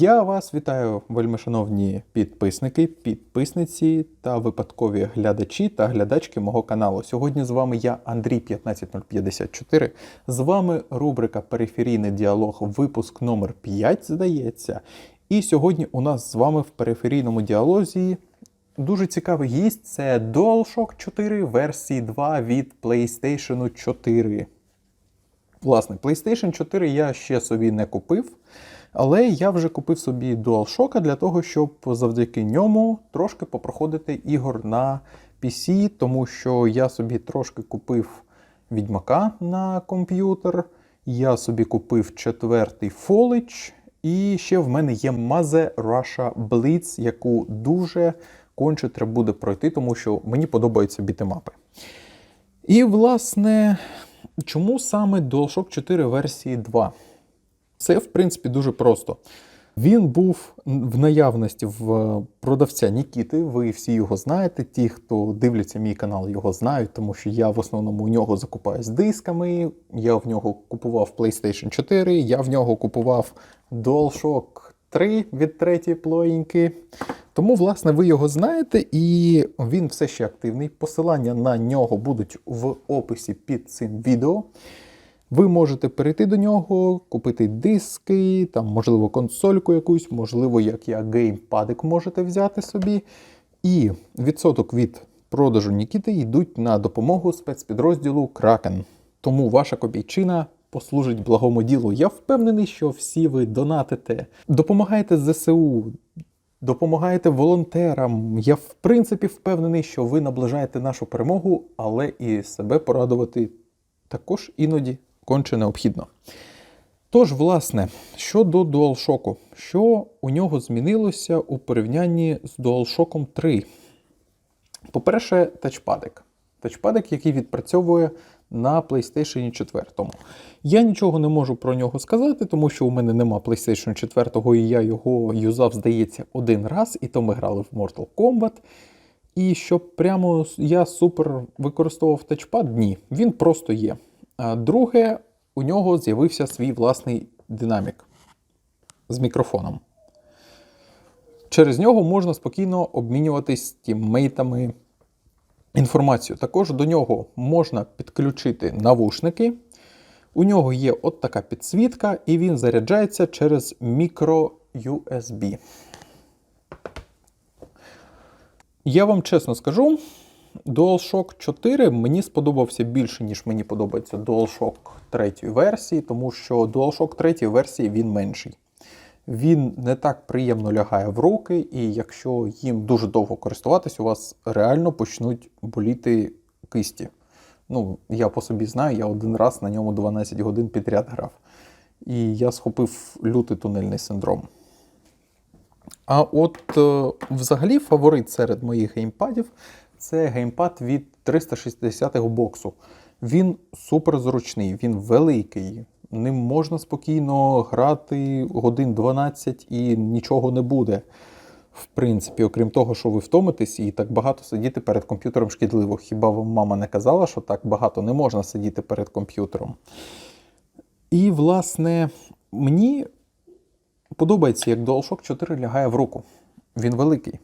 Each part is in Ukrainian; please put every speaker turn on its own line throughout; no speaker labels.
Я вас вітаю, вельмишановні підписники, підписниці та випадкові глядачі та глядачки мого каналу. Сьогодні з вами я, Андрій 15054. З вами рубрика Периферійний діалог, випуск номер 5, здається. І сьогодні у нас з вами в периферійному діалозі дуже цікавий гість. Це DualShock 4 версії 2 від PlayStation 4. Власне, PlayStation 4 я ще собі не купив, але я вже купив собі DualShock для того, щоб завдяки ньому трошки попроходити ігор на PC, тому що я собі трошки купив Відьмака на комп'ютер, я собі купив четвертий Foliage, і ще в мене є Maze Russia Blitz, яку дуже конче треба буде пройти, тому що мені подобаються бітемапи. І, власне, чому саме DualShock 4 версії 2? Це, в принципі, дуже просто. Він був в наявності в продавця Нікіти. Ви всі його знаєте. Ті, хто дивляться мій канал, його знають, тому що я в основному у нього закупаюсь дисками. Я в нього купував PlayStation 4, я в нього купував DualShock 3 від третьої плоїньки. Тому, власне, ви його знаєте, і він все ще активний. Посилання на нього будуть в описі під цим відео. Ви можете перейти до нього, купити диски, там, можливо, консольку якусь, можливо, як я, геймпадик можете взяти собі. І відсоток від продажу Нікіти йдуть на допомогу спецпідрозділу Кракен. Тому ваша копійчина послужить благому ділу. Я впевнений, що всі ви донатите, допомагаєте ЗСУ, допомагаєте волонтерам. Я в принципі впевнений, що ви наближаєте нашу перемогу, але і себе порадувати також іноді конче необхідно. Тож, власне, щодо DualShock, що у нього змінилося у порівнянні з DualShock 3? По-перше, тачпадик. Тачпадик, який відпрацьовує на PlayStation 4. Я нічого не можу про нього сказати, тому що у мене нема PlayStation 4, і я його юзав, здається, один раз, і то ми грали в Mortal Kombat. І щоб прямо я супер використовував тачпад, ні, він просто є. Друге, у нього з'явився свій власний динамік з мікрофоном. Через нього можна спокійно обмінюватись тіммейтами інформацією. Також до нього можна підключити навушники. У нього є от така підсвітка, і він заряджається через мікро USB. Я вам чесно скажу, DualShock 4 мені сподобався більше, ніж мені подобається DualShock 3 версії, тому що DualShock 3 версії він менший. Він не так приємно лягає в руки, і якщо їм дуже довго користуватись, у вас реально почнуть боліти кисті. Ну, я по собі знаю, я один раз на ньому 12 годин підряд грав. І я схопив лютий тунельний синдром. А от е, взагалі фаворит серед моїх геймпадів це геймпад від 360-го боксу. Він супер зручний, він великий. Ним можна спокійно грати годин 12 і нічого не буде. В принципі, окрім того, що ви втомитесь і так багато сидіти перед комп'ютером шкідливо. Хіба вам мама не казала, що так багато не можна сидіти перед комп'ютером? І, власне, мені подобається, як DualShock 4 лягає в руку. Він великий.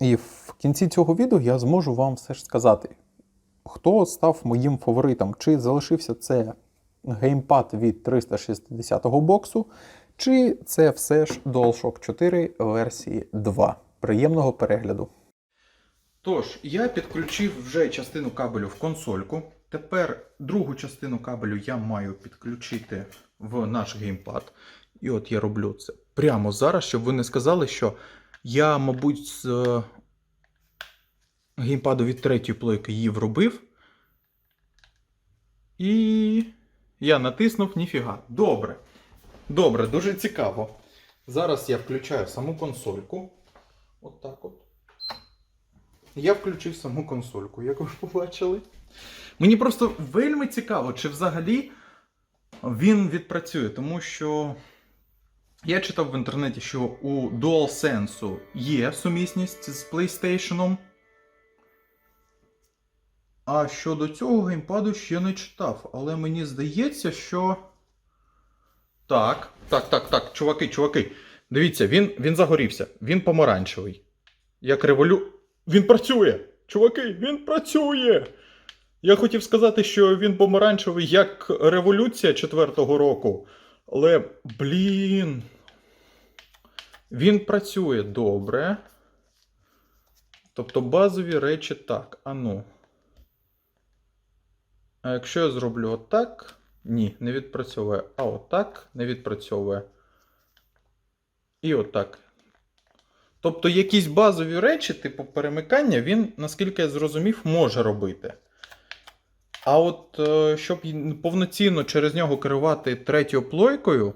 І в кінці цього відео я зможу вам все ж сказати, хто став моїм фаворитом, чи залишився це геймпад від 360-го боксу, чи це все ж DualShock 4 версії 2. Приємного перегляду. Тож, я підключив вже частину кабелю в консольку. Тепер другу частину кабелю я маю підключити в наш геймпад. І от я роблю це прямо зараз, щоб ви не сказали, що я, мабуть, з геймпаду від третьої плойки її вробив. І я натиснув ніфіга. Добре. Добре, дуже цікаво. Зараз я включаю саму консольку. От так от. Я включив саму консольку, як ви побачили. Мені просто вельми цікаво, чи взагалі він відпрацює, тому що я читав в інтернеті, що у DualSense є сумісність з PlayStation. А щодо цього геймпаду ще не читав. Але мені здається, що Так, так, так, так, чуваки, чуваки. Дивіться, він, він загорівся. Він помаранчевий. Як револю. Він працює! Чуваки, він працює! Я хотів сказати, що він помаранчевий як революція четвертого року. Але, блін. Він працює добре. Тобто базові речі так. А ну. А якщо я зроблю отак. Ні, не відпрацьовує. А отак не відпрацьовує. І отак. Тобто якісь базові речі, типу перемикання, він, наскільки я зрозумів, може робити. А от е, щоб повноцінно через нього керувати третьою плойкою,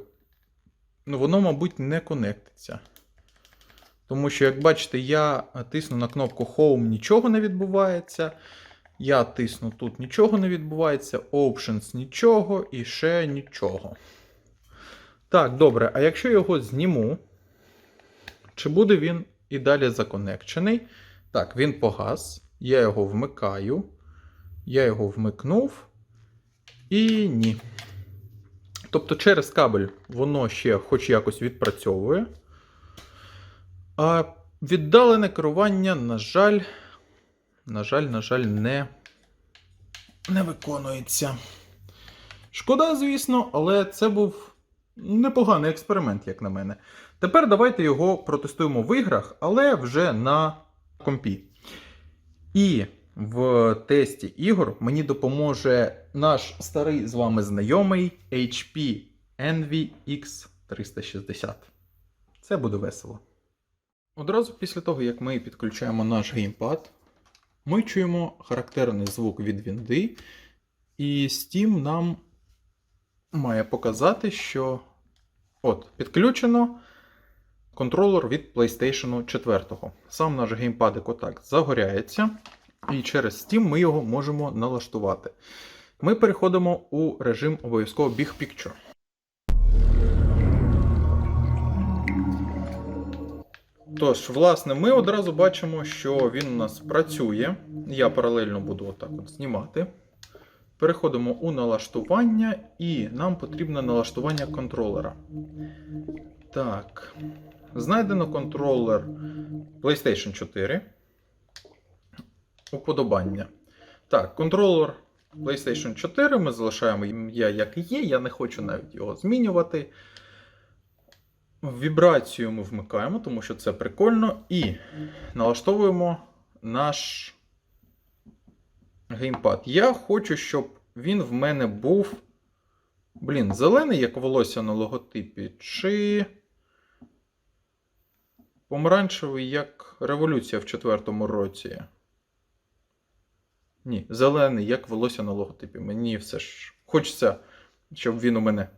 ну воно, мабуть, не конектиться. Тому що, як бачите, я тисну на кнопку Home, нічого не відбувається. Я тисну тут нічого не відбувається. Options нічого і ще нічого. Так, добре. А якщо його зніму, чи буде він і далі законекчений? Так, він погас. Я його вмикаю. Я його вмикнув. І ні. Тобто через кабель воно ще хоч якось відпрацьовує. А віддалене керування, на жаль, на жаль, на жаль, не, не виконується. Шкода, звісно, але це був непоганий експеримент, як на мене. Тепер давайте його протестуємо в іграх, але вже на компі. І в тесті ігор мені допоможе наш старий з вами знайомий HP Envy X360. Це буде весело. Одразу після того, як ми підключаємо наш геймпад, ми чуємо характерний звук від вінди, і Steam нам має показати, що от, підключено контролер від PlayStation 4. Сам наш геймпадик отак загоряється, і через Steam ми його можемо налаштувати. Ми переходимо у режим обов'язково Big Picture. Тож, власне, ми одразу бачимо, що він у нас працює. Я паралельно буду отак от знімати. Переходимо у налаштування, і нам потрібно налаштування контролера. Так. Знайдено контролер PlayStation 4. Уподобання. Так, контролер PlayStation 4 ми залишаємо ім'я як є. Я не хочу навіть його змінювати. Вібрацію ми вмикаємо, тому що це прикольно. І налаштовуємо наш геймпад. Я хочу, щоб він в мене був. Блін, зелений, як волосся на логотипі, чи помаранчевий, як революція в четвертому році. Ні, зелений, як волосся на логотипі. Мені все ж хочеться, щоб він у мене.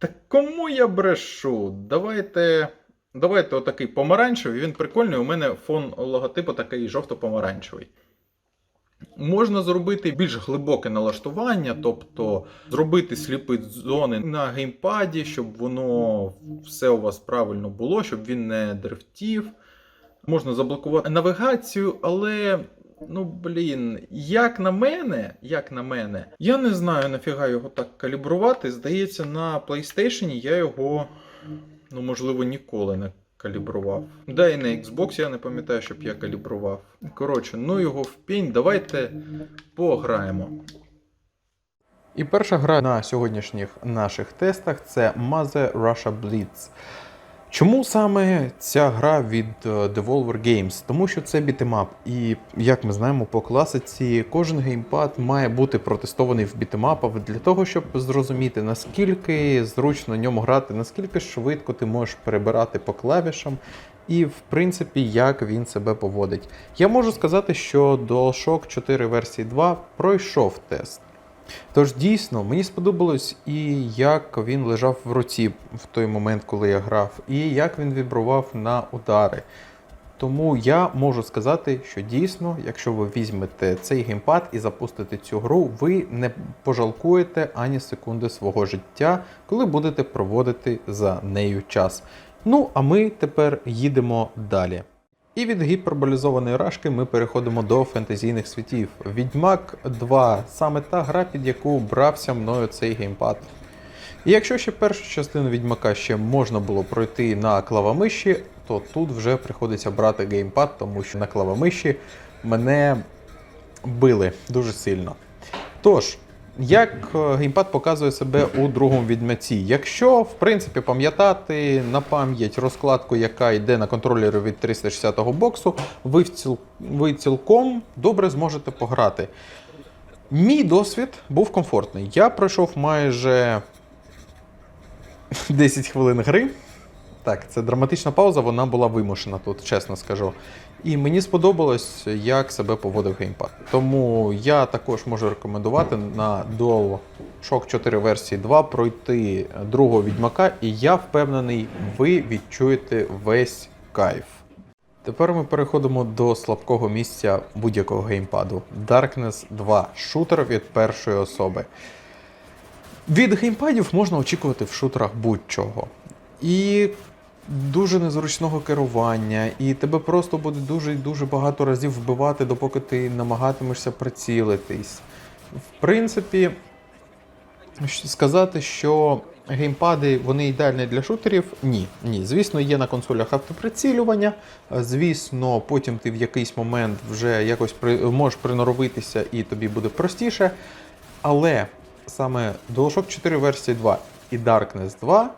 Так кому я брешу? Давайте. Давайте отакий помаранчевий, він прикольний. У мене фон логотипу такий жовто-помаранчевий. Можна зробити більш глибоке налаштування, тобто зробити сліпі зони на геймпаді, щоб воно все у вас правильно було, щоб він не дрифтів. Можна заблокувати навігацію, але. Ну, блін, як на мене, як на мене, я не знаю, нафіга його так калібрувати. Здається, на PlayStation я його, ну, можливо, ніколи не калібрував. Да, і на Xbox я не пам'ятаю, щоб я калібрував. Коротше, ну його в пінь, давайте пограємо. І перша гра на сьогоднішніх наших тестах це Mother Russia Blitz. Чому саме ця гра від е, Devolver Games? Тому що це бітемап, і як ми знаємо по класиці, кожен геймпад має бути протестований в бітемапах для того, щоб зрозуміти наскільки зручно на ньому грати, наскільки швидко ти можеш перебирати по клавішам, і в принципі як він себе поводить. Я можу сказати, що DualShock 4 версії 2 пройшов тест. Тож дійсно мені сподобалось і як він лежав в руці в той момент, коли я грав, і як він вібрував на удари. Тому я можу сказати, що дійсно, якщо ви візьмете цей геймпад і запустите цю гру, ви не пожалкуєте ані секунди свого життя, коли будете проводити за нею час. Ну, а ми тепер їдемо далі. І від гіперболізованої рашки ми переходимо до фентезійних світів. Відьмак 2 саме та гра, під яку брався мною цей геймпад. І якщо ще першу частину відьмака ще можна було пройти на клавомиші, то тут вже приходиться брати геймпад, тому що на клавомиші мене били дуже сильно. Тож, як е, геймпад показує себе у другому відьмаці? Якщо, в принципі, пам'ятати на пам'ять розкладку, яка йде на контролері від 360-го боксу, ви, ціл... ви цілком добре зможете пограти. Мій досвід був комфортний. Я пройшов майже 10 хвилин гри. Так, це драматична пауза, вона була вимушена тут, чесно скажу. І мені сподобалось, як себе поводив геймпад. Тому я також можу рекомендувати на DualShock 4 версії 2 пройти другого відьмака, і я впевнений, ви відчуєте весь кайф. Тепер ми переходимо до слабкого місця будь-якого геймпаду. Darkness 2 шутер від першої особи. Від геймпадів можна очікувати в шутерах будь-чого. І дуже незручного керування, і тебе просто буде дуже і дуже багато разів вбивати, допоки ти намагатимешся прицілитись. В принципі, сказати, що геймпади вони ідеальні для шутерів, ні. Ні. Звісно, є на консолях автоприцілювання. Звісно, потім ти в якийсь момент вже якось при... можеш приноровитися і тобі буде простіше. Але саме DualShock 4 версії 2 і Darkness 2,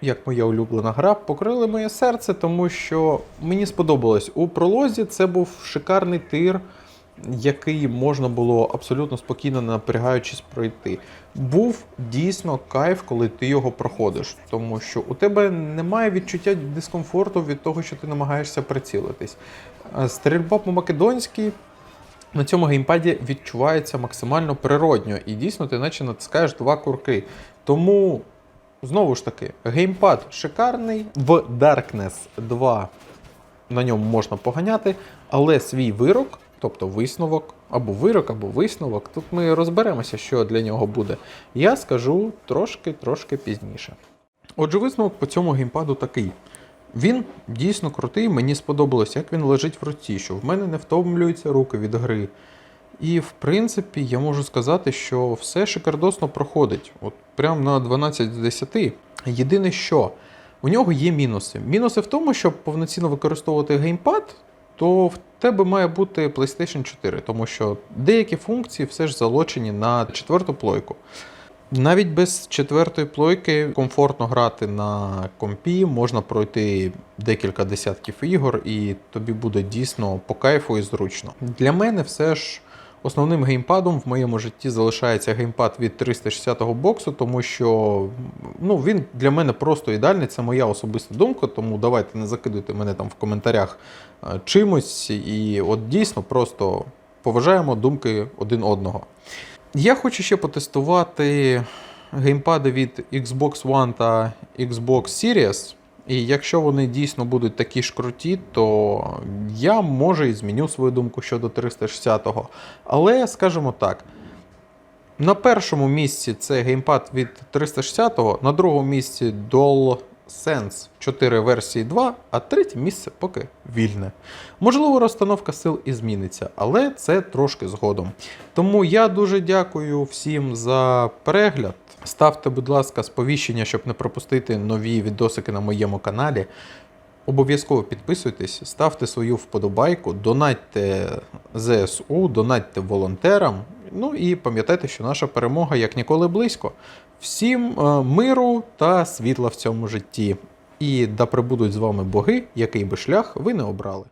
як моя улюблена гра, покрили моє серце, тому що мені сподобалось. У пролозі це був шикарний тир, який можна було абсолютно спокійно не напрягаючись пройти. Був дійсно кайф, коли ти його проходиш, тому що у тебе немає відчуття дискомфорту від того, що ти намагаєшся прицілитись. Е, Стрільба по-македонськи на цьому геймпаді відчувається максимально природньо, і дійсно ти наче натискаєш два курки. Тому, знову ж таки, геймпад шикарний. В Darkness 2 на ньому можна поганяти, але свій вирок, тобто висновок, або вирок, або висновок, тут ми розберемося, що для нього буде. Я скажу трошки-трошки пізніше. Отже, висновок по цьому геймпаду такий. Він дійсно крутий, мені сподобалось, як він лежить в руці, що в мене не втомлюються руки від гри. І в принципі, я можу сказати, що все шикардосно проходить. От прям на 12 з 10. Єдине що, у нього є мінуси. Мінуси в тому, щоб повноцінно використовувати геймпад, то в тебе має бути PlayStation 4, тому що деякі функції все ж залочені на четверту плойку. Навіть без четвертої плойки комфортно грати на компі, можна пройти декілька десятків ігор, і тобі буде дійсно по кайфу і зручно. Для мене все ж основним геймпадом в моєму житті залишається геймпад від 360-го боксу, тому що ну, він для мене просто ідеальний. Це моя особиста думка, тому давайте не закидуйте мене там в коментарях е, чимось. І от дійсно просто поважаємо думки один одного. Я хочу ще потестувати геймпади від Xbox One та Xbox Series. І якщо вони дійсно будуть такі ж круті, то я може і зміню свою думку щодо 360-го. Але скажімо так. На першому місці це геймпад від 360-го, на другому місці DualSense 4 версії 2, а третє місце поки вільне. Можливо, розстановка сил і зміниться, але це трошки згодом. Тому я дуже дякую всім за перегляд. Ставте, будь ласка, сповіщення, щоб не пропустити нові відосики на моєму каналі. Обов'язково підписуйтесь, ставте свою вподобайку, донатьте ЗСУ, донатьте волонтерам. Ну і пам'ятайте, що наша перемога як ніколи близько. Всім е, миру та світла в цьому житті. І да прибудуть з вами боги, який би шлях ви не обрали.